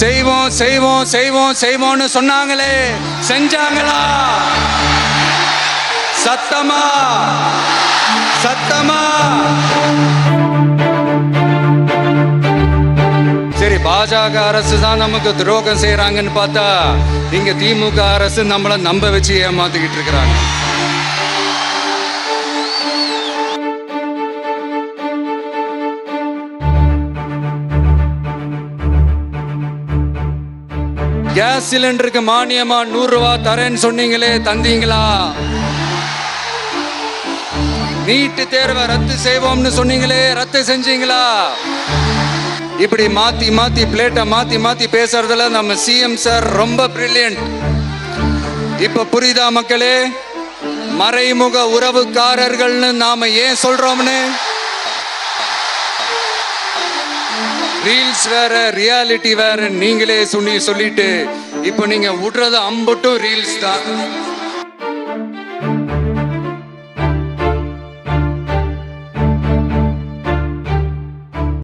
செய்வோம் செய்வோம் செய்வோம் செய்வோம்னு சொன்னாங்களே. செஞ்சாங்களா? சத்தமா? சத்தமா? சரி பாஜக அரசு தான் நமக்கு துரோகம் செய்யறாங்கன்னு பார்த்தா இங்க திமுக அரசு நம்மளை நம்ப வச்சு ஏமாத்திக்கிட்டு இருக்கிறாங்க. கேஸ் சிலிண்டருக்கு மானியமா நூறு ரூபா தரேன்னு சொன்னீங்களே தந்தீங்களா? நீட்டு தேர்வை ரத்து செய்வோம்னு சொன்னீங்களே ரத்து செஞ்சீங்களா? இப்படி மாத்தி மாத்தி பிளேட்டை மாத்தி மாத்தி பேசுறதுல நம்ம சிஎம் சார் ரொம்ப பிரில்லியன்ட் இப்ப புரியுதா மக்களே? மறைமுக உறவுக்காரர்கள்னு நாம ஏன் சொல்றோம்னு? ரீல்ஸ் வேற ரியாலிட்டி வேற நீங்களே சொல்லி சொல்லிட்டு இப்போ நீங்க விடுறது அம்பட்டும் ரீல்ஸ் தான்.